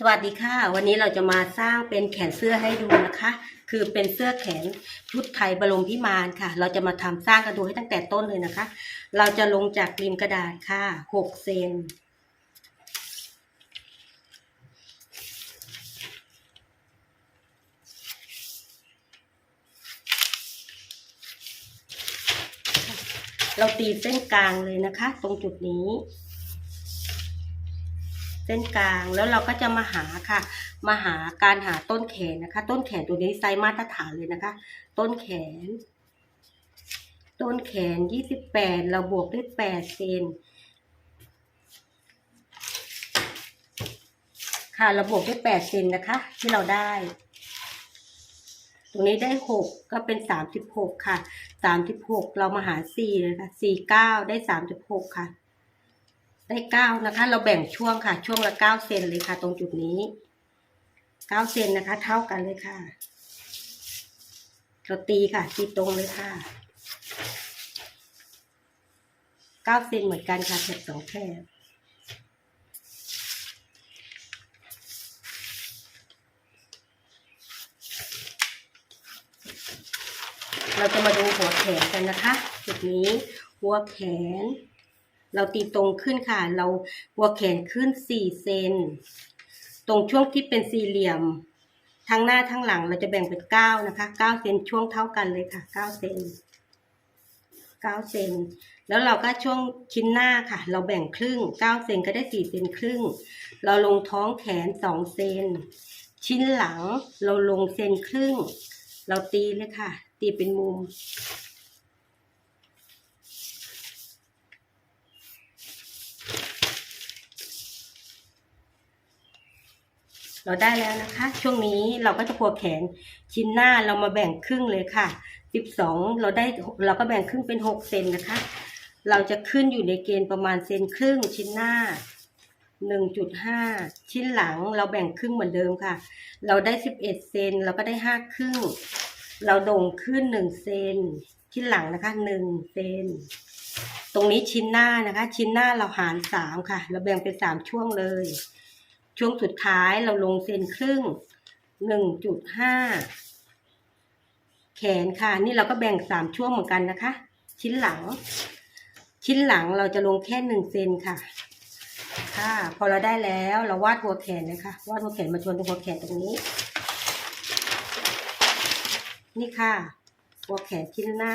สวัสดีค่ะ วันนี้เราจะมาสร้างเป็นแขนเสื้อให้ดูนะคะ คือเป็นเสื้อแขนชุดไทยบรมพิมานค่ะ เราจะมาทำสร้างกันดูให้ตั้งแต่ต้นเลยนะคะ เราจะลงจากริมกระดาษค่ะ6เซนเราตีเส้นกลางเลยนะคะ ตรงจุดนี้ เส้นกลางแล้วเราก็จะมาหาค่ะ มาหาการหาต้นแขนนะคะ ต้นแขนตัวนี้ไซส์มาตรฐานเลยนะคะ ต้นแขน ต้นแขนยี่สิบแปดเราบวกด้วยแปดเซนค่ะเราบวกด้วยแปดเซนนะคะ ที่เราได้ตรงนี้ได้หกก็เป็นสามสิบหกค่ะสามสิบหกเรามาหาสี่เลยค่ะสี่เก้าได้สามสิบหกค่ะ ได้เก้านะคะ เราแบ่งช่วงค่ะ ช่วงละเก้าเซนเลยค่ะ ตรงจุดนี้เก้าเซนนะคะ เท่ากันเลยค่ะเราตีค่ะ ตีตรงเลยค่ะเก้าเซนเหมือนกันค่ะแถบสองแถบเราจะมาดูหัวแขนกันนะคะ จุดนี้หัวแขน เราตีตรงขึ้นค่ะ เราหัวแขนขึ้นสี่เซน ตรงช่วงที่เป็นสี่เหลี่ยม ทั้งหน้าทั้งหลังเราจะแบ่งเป็นเก้านะคะเก้าเซนช่วงเท่ากันเลยค่ะเก้าเซนเก้าเซน แล้วเราก็ช่วงชิ้นหน้าค่ะ เราแบ่งครึ่งเก้าเซนก็ได้สี่เซนครึ่ง เราลงท้องแขนสองเซน ชิ้นหลังเราลงเซนครึ่ง เราตีเลยค่ะ ตีเป็นมุม เราได้แล้วนะคะ ช่วงนี้เราก็จะพัวแขนชิ้นหน้าเรามาแบ่งครึ่งเลยค่ะสิบสองเราได้เราก็แบ่งครึ่งเป็นหกเซนนะคะ เราจะขึ้นอยู่ในเกณฑ์ประมาณเซนครึ่งชิ้นหน้าหนึ่งจุดห้าชิ้นหลังเราแบ่งครึ่งเหมือนเดิมค่ะ เราได้สิบเอ็ดเซนเราก็ได้ห้าครึ่ง เราโด่งขึ้นหนึ่งเซนชิ้นหลังนะคะหนึ่งเซนตรงนี้ชิ้นหน้านะคะ ชิ้นหน้าเราหารสามค่ะ เราแบ่งเป็นสามช่วงเลย ช่วงสุดท้ายเราลงเซนครึ่งหนึ่งจุดห้าแขนค่ะ นี่เราก็แบ่งสามช่วงเหมือนกันนะคะ ชิ้นหลัง ชิ้นหลังเราจะลงแค่หนึ่งเซนค่ะ ค่ะ พอเราได้แล้วเราวาดหัวแขนนะคะวาดหัวแขนมาชนตรงหัวแขนตรงนี้ นี่ค่ะ หัวแขนชิ้นหน้า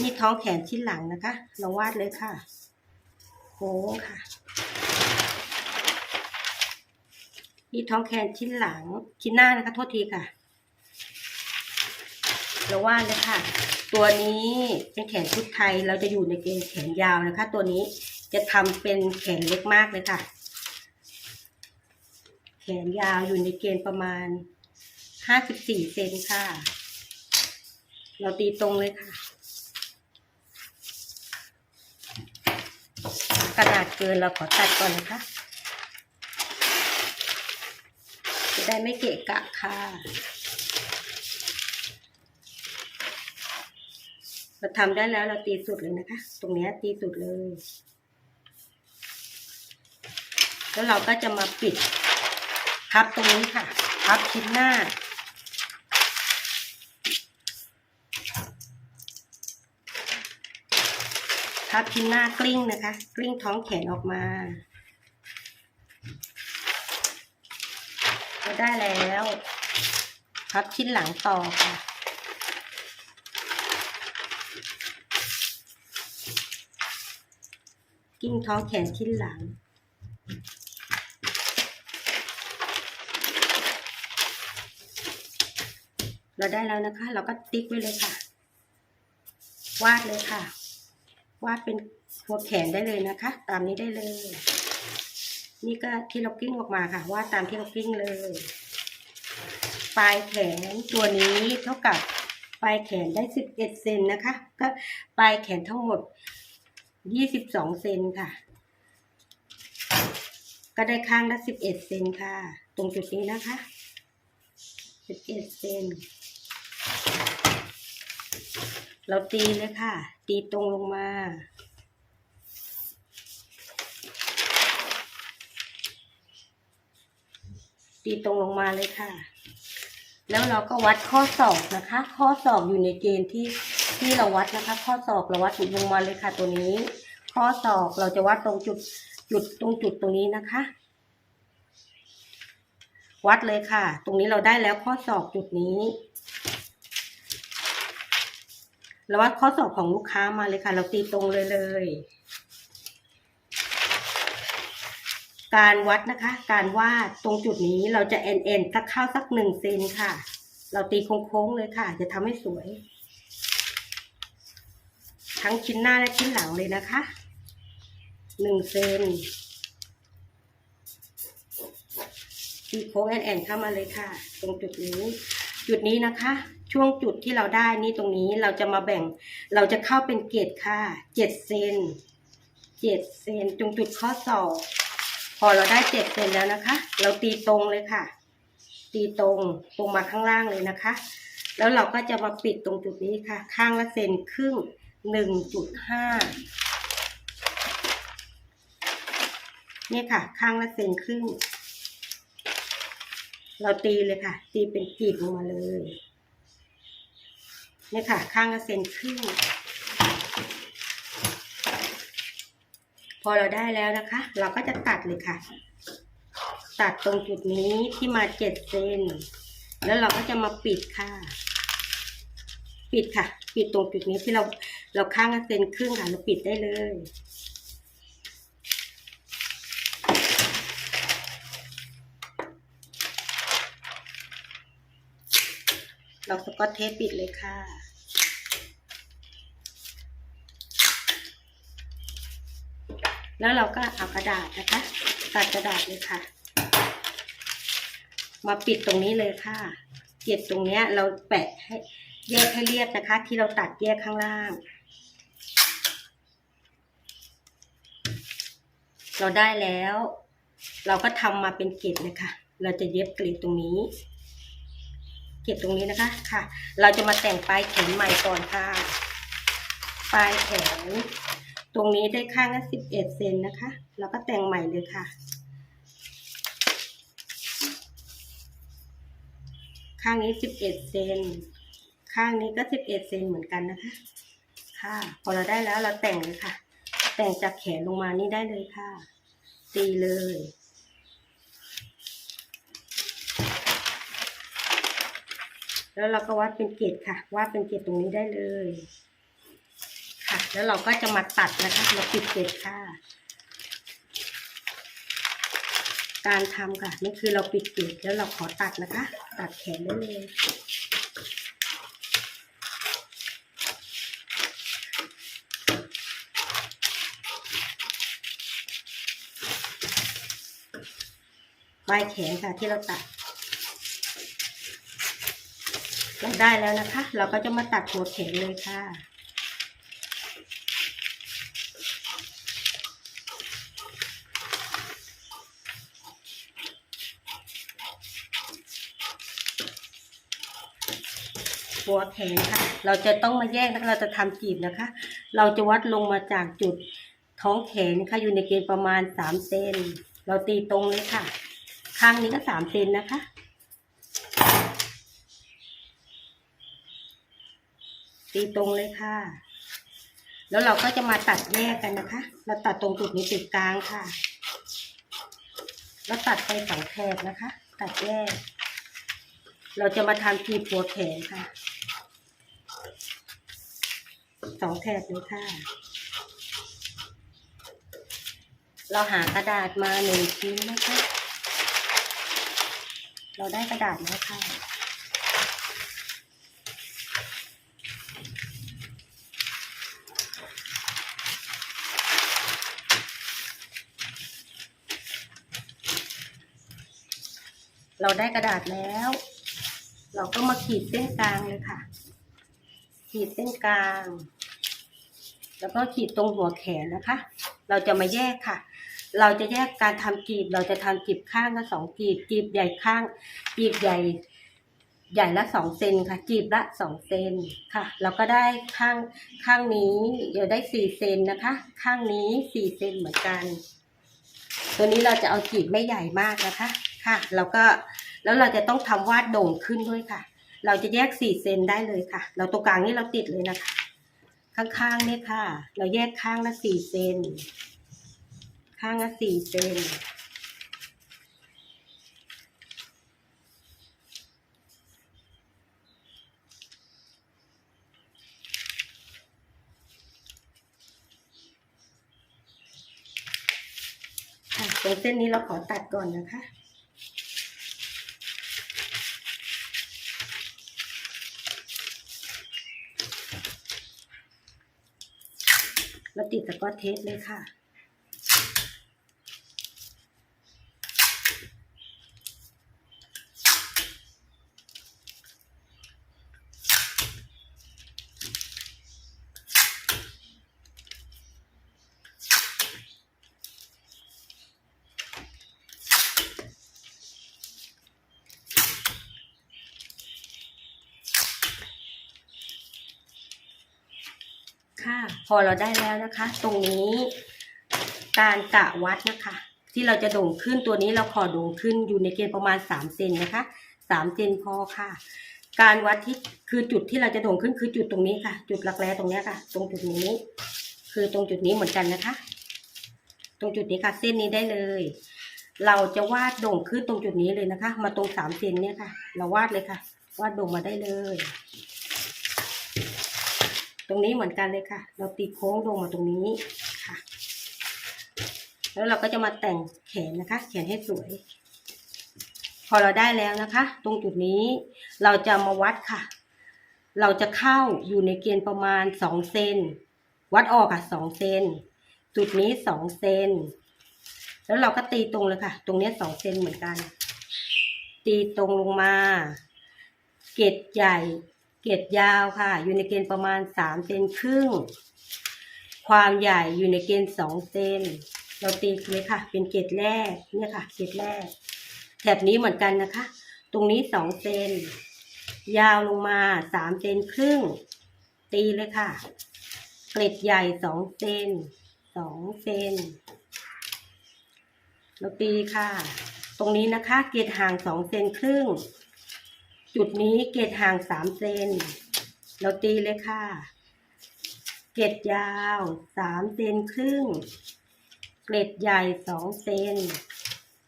นี่ท้องแขนชิ้นหลังนะคะ เราวาดเลยค่ะ ค้งค่ะ นี่ท้องแขนชิ้นหลังชิ้นหน้านะคะ โทษทีค่ะเราว่าดเลยค่ะ ตัวนี้เป็นแขนชุดไทยเราจะอยู่ในเกณฑ์แขนยาวนะคะ ตัวนี้จะทำเป็นแขนเล็กมากเลยค่ะ แขนยาวอยู่ในเกณฑ์ประมาณห้าสิบสี่เซนค่ะ เราตีตรงเลยค่ะ กระดเกินเราขอตัดก่อนนะคะ จะได้ไม่เกะกะค่ะเราทำได้แล้วเราตีสุดเลยนะคะ ตรงเนี้ยตีสุดเลย แล้วเราก็จะมาปิดพับตรงนี้ค่ะ พับชิ้นหน้า พับชิ้นหน้ากลิ้งนะคะ กลิ้งท้องแขนออกมาก็ได้แล้ว พับชิ้นหลังต่อค่ะกิ้งท้องแขนชิ้นหลัง เราได้แล้วนะคะ เราก็ติ๊กไว้เลยค่ะ วาดเลยค่ะ วาดเป็นหัวแขนได้เลยนะคะ ตามนี้ได้เลย นี่ก็ที่เรากิ้งออกมาค่ะ วาดตามที่เรากิ้งเลย ปลายแขนตัวนี้เท่ากับปลายแขนได้สิบเอ็ดเซนนะคะ ก็ปลายแขนทั้งหมดยี่สิบสองเซนค่ะ ก็ได้ข้างละสิบเอ็ดเซนค่ะ ตรงจุดนี้นะคะสิบเอ็ดเซน เราตีเลยค่ะ ตีตรงลงมา ตีตรงลงมาเลยค่ะ แล้วเราก็วัดข้อศอกนะคะ ข้อศอกอยู่ในเกณฑ์ที่ที่เราวัดนะคะ ข้อศอกเราวัดจุดลงมาเลยค่ะ ตัวนี้ ข้อศอกเราจะวัดตรงจุดจุดตรงจุดตรงนี้นะคะ วัดเลยค่ะ ตรงนี้เราได้แล้วข้อศอกจุดนี้ เราวัดข้อศอกของลูกค้ามาเลยค่ะ เราตีตรงเลยเลย การวัดนะคะ การวาดตรงจุดนี้เราจะเอ็นเอ็นสักเข้าสักหนึ่งเซนค่ะ เราตีโค้งๆเลยค่ะ จะทำให้สวย ทั้งชิ้นหน้าและชิ้นหลังเลยนะคะหนึ่งเซนตีโค้งแอนแอนเข้ามาเลยค่ะ ตรงจุดนี้ จุดนี้นะคะ ช่วงจุดที่เราได้นี่ตรงนี้เราจะมาแบ่ง เราจะเข้าเป็นเกตค่ะเจ็ดเซนเจ็ดเซนตรงจุดข้อศอกพอเราได้เจ็ดเซนแล้วนะคะ เราตีตรงเลยค่ะ ตีตรงตรงมาข้างล่างเลยนะคะ แล้วเราก็จะมาปิดตรงจุดนี้ค่ะ ข้างละเซนครึ่งหนึ่งจุดห้าเนี่ยค่ะ ข้างละเซนครึ่ง เราตีเลยค่ะ ตีเป็นกรีบลงมาเลย นี่ยค่ะ ข้างละเซนครึ่ง พอเราได้แล้วนะคะ เราก็จะตัดเลยค่ะ ตัดตรงจุดนี้ที่มาเจ็ดเซนแล้วเราก็จะมาปิดค่ะ ปิดค่ะ ปิดตรงจุดนี้ที่เราเราข้างละเซนครึ่งค่ะ เราปิดได้เลย เราสกอตเทปปิดเลยค่ะ แล้วเราก็เอากระดาษนะคะ ตัดกระดาษเลยค่ะ มาปิดตรงนี้เลยค่ะ เก็บตรงเนี้ยเราแปะให้แยกให้เรียบนะคะ ที่เราตัดแยกข้างล่าง เราได้แล้ว เราก็ทำมาเป็นเกล็ดเลยค่ะเราจะเย็บเกลีดตรงนี้ เกล็ดตรงนี้นะคะค่ะ เราจะมาแต่งปลายแขนใหม่ก่อนค่ะ ปลายแขน ตรงนี้ได้ข้างละสิบเอ็ดเซนนะคะ แล้วก็แต่งใหม่เลยค่ะ ข้างนี้สิบเอ็ดเซนข้างนี้ก็สิบเอ็ดเซนเหมือนกันนะคะ ค่ะ พอเราได้แล้วเราแต่งเลยค่ะ แต่งจากแขนลงมานี่ได้เลยค่ะ ตีเลย แล้วเราก็วัดเป็นเกจค่ะ วาดเป็นเกจตรงนี้ได้เลย ค่ะ แล้วเราก็จะมาตัดนะคะเราปิดเกจค่ะ การทำค่ะนี่คือเราปิดเกจแล้วเราขอตัดนะคะ ตัดแขนได้เลยปลายแขนค่ะที่เราตัด เราได้แล้วนะคะ เราก็จะมาตัดหัวแขนเลยค่ะหัวแขนค่ะ เราจะต้องมาแยกนะคะเราจะทำจีบนะคะ เราจะวัดลงมาจากจุดท้องแขนค่ะอยู่ในเกณฑ์ประมาณสามเซน เราตีตรงเลยค่ะ ข้างนี้ก็สามเซนนะคะ ตีตรงเลยค่ะ แล้วเราก็จะมาตัดแยกกันนะคะ เราตัดตรงจุดนี้จุดกลางค่ะ แล้วตัดไปสองแถบนะคะ ตัดแยก เราจะมาทำทีหัวแขนค่ะ สองแถบเลยค่ะ เราหากระดาษมาหนึ่งชิ้นนะคะ เราได้กระดาษแล้วค่ะ เราได้กระดาษแล้ว เราก็มาขีดเส้นกลางเลยค่ะ ขีดเส้นกลาง แล้วก็ขีดตรงหัวแขนนะคะ เราจะมาแยกค่ะ เราจะแยกการทำกีบ เราจะทำกีบข้างละสองกีบ กีบใหญ่ข้าง กีบใหญ่ ใหญ่ละสองเซนค่ะ กีบละสองเซนค่ะ เราก็ได้ข้างข้างนี้เดี๋ยวได้สี่เซนนะคะ ข้างนี้สี่เซนเหมือนกัน ตัวนี้เราจะเอากีบไม่ใหญ่มากนะคะ ค่ะแล้วก็แล้วเราจะต้องทำวาดโด่งขึ้นด้วยค่ะ เราจะแยกสี่เซนได้เลยค่ะ เราตรงกลางนี่เราติดเลยนะคะ ข้างๆเนี่ยค่ะ เราแยกข้างละสี่เซนข้างละสี่เซนค่ะตรงเส้นนี้เราขอตัดก่อนนะคะ เราติดสกอตเทปเลยค่ะ ค่ะ พอเราได้แล้วนะคะ ตรงนี้การกะวัดนะคะ ที่เราจะโด่งขึ้นตัวนี้เราขอโด่งขึ้นอยู่ในเกณฑ์ประมาณสามเซนนะคะสามเซนพอค่ะ การวัดที่คือจุดที่เราจะโด่งขึ้นคือจุดตรงนี้ค่ะ จุดหลักแร้ตรงนี้ค่ะ ตรงจุดนี้ คือตรงจุดนี้เหมือนกันนะคะ ตรงจุดนี้ค่ะเส้นนี้ได้เลย เราจะวาดโด่งขึ้นตรงจุดนี้เลยนะคะ มาตรงสามเซนเนี่ยค่ะ เราวาดเลยค่ะ วาดโด่งมาได้เลย ตรงนี้เหมือนกันเลยค่ะ เราตีโค้งลงมาตรงนี้ค่ะ แล้วเราก็จะมาแต่งแขนนะคะ แขนให้สวย พอเราได้แล้วนะคะ ตรงจุดนี้เราจะมาวัดค่ะ เราจะเข้าอยู่ในเกณฑ์ประมาณสองเซนวัดออกอะสองเซนจุดนี้สองเซนแล้วเราก็ตีตรงเลยค่ะ ตรงนี้สองเซนเหมือนกัน ตีตรงลงมา เกตใหญ่ เกตยาวค่ะ อยู่ในเกณฑ์ประมาณสามเซนครึ่ง ความใหญ่อยู่ในเกณฑ์สองเซนเราตีเลยค่ะ เป็นเกตแรกเนี่ยค่ะ เกตแรกแถบนี้เหมือนกันนะคะ ตรงนี้สองเซนยาวลงมาสามเซนครึ่ง ตีเลยค่ะ เกล็ดใหญ่สองเซนสองเซนเราตีค่ะ ตรงนี้นะคะ เกตห่างสองเซนครึ่ง จุดนี้เกตห่างสามเซน เราตีเลยค่ะ เกตยาวสามเซนครึ่ง เกล็ดใหญ่สองเซน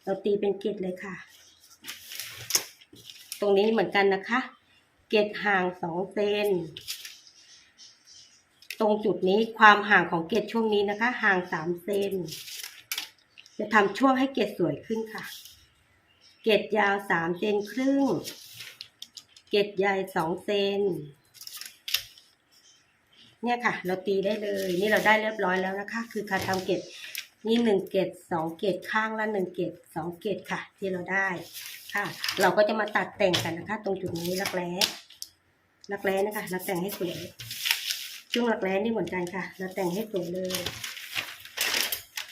เราตีเป็นเกตเลยค่ะ ตรงนี้เหมือนกันนะคะ เกตห่างสองเซน ตรงจุดนี้ความห่างของเกตช่วงนี้นะคะ ห่างสามเซน จะทำช่วงให้เกตสวยขึ้นค่ะ เกตยาวสามเซนครึ่ง เกตใหญ่สองเซน เนี่ยค่ะ เราตีได้เลย นี่เราได้เรียบร้อยแล้วนะคะ คือการทำเกตนี่หนึ่งเกตสองเกตข้างละหนึ่งเกตสองเกตค่ะ ที่เราได้ค่ะ เราก็จะมาตัดแต่งกันนะคะ ตรงจุดนี้รักแร้รักแร้นะคะเราแต่งให้สวยช่วงรักแร้นี่เหมือนกันค่ะ เราแต่งให้สวยเลย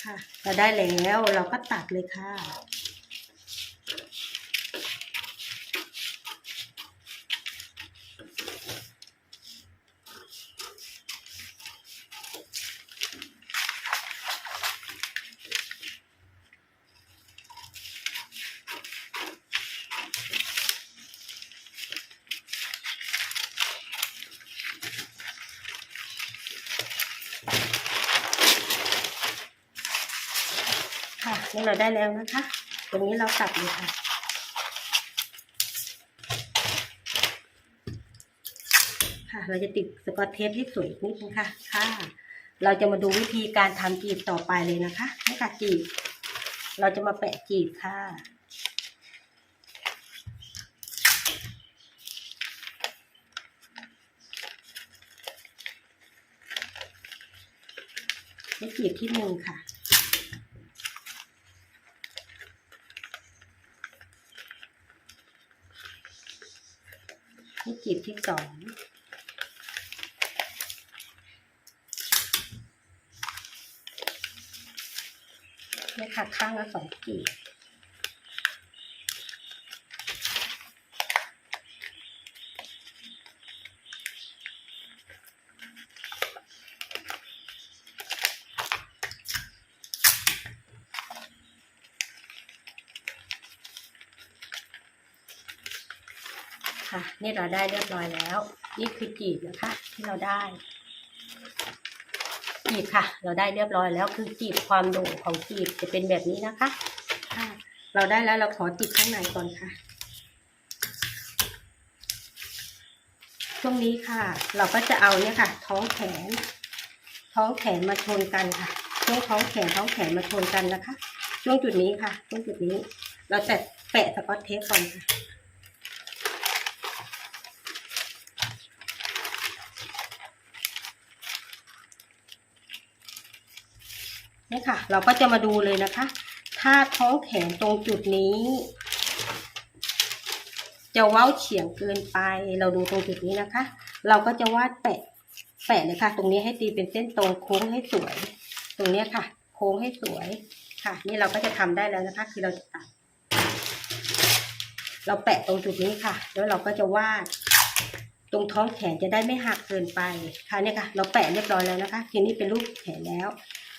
ค่ะ เราได้แล้วเราก็ตัดเลยค่ะ นี่เราได้แล้วนะคะ ตรงนี้เราตัดเลยค่ะ ค่ะ เราจะติดสกอตเทปให้สวยนิดนึงค่ะ ค่ะ เราจะมาดูวิธีการทำจีบต่อไปเลยนะคะนี่ค่ะจีบ เราจะมาแปะจีบค่ะนี่จีบที่หนึ่งค่ะ นี่จีบที่สองเนี่ยค่ะข้างละสองจีบ นี่เราได้เรียบร้อยแล้ว นี่คือจีบนะคะ ที่เราได้จีบค่ะ เราได้เรียบร้อยแล้วคือจีบความโด่งของจีบจะเป็นแบบนี้นะคะค่ะเราได้แล้วเราขอติดข้างในก่อนค่ะ ช่วงนี้ค่ะ เราก็จะเอาเนี่ยค่ะ ท้องแขน ท้องแขนมาชนกันค่ะช่วงท้องแขนท้องแขนมาชนกันนะคะ ช่วงจุดนี้ค่ะช่วงจุดนี้ เราจะแปะสกอตเทปก่อนค่ะ นี่ค่ะ เราก็จะมาดูเลยนะคะ ถ้าท้องแขนตรงจุดนี้ จะเว้าเฉียงเกินไป เราดูตรงจุดนี้นะคะ เราก็จะวาดแปะ แปะเลยค่ะ ตรงนี้ให้ตีเป็นเส้นตรงโค้งให้สวย ตรงนี้ค่ะ โค้งให้สวยค่ะ นี่เราก็จะทำได้แล้วนะคะ คือเราจะตัด เราแปะตรงจุดนี้ค่ะ แล้วเราก็จะวาดตรงท้องแขนจะได้ไม่หักเกินไปค่ะเนี่ยค่ะ เราแปะเรียบร้อยแล้วนะคะ ทีนี้เป็นรูปแขนแล้ว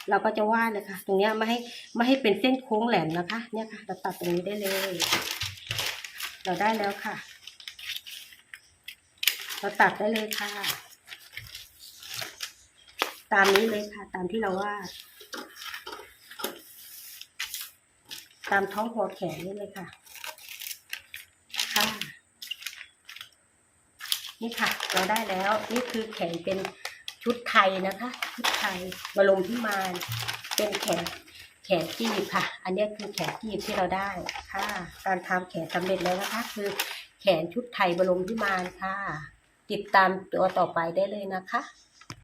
เราก็จะวาดเลยค่ะ ตรงนี้ไม่ให้ไม่ให้เป็นเส้นโค้งแหลมนะคะ เนี่ยค่ะ เราตัดตรงนี้ได้เลย เราได้แล้วค่ะ เราตัดได้เลยค่ะ ตามนี้เลยค่ะ ตามที่เราวาด ตามท้องหัวแขนนี่เลยค่ะ ค่ะ นี่ค่ะ เราได้แล้ว นี่คือแขนเป็น ชุดไทยนะคะ ชุดไทยบรมพิมานเป็นแขนแขนจีบค่ะ อันนี้คือแขนจีบที่เราได้ค่ะ การทำแขนสำเร็จแล้วนะคะ คือแขนชุดไทยบรมพิมานค่ะ ติดตามตัวต่อไปได้เลยนะคะ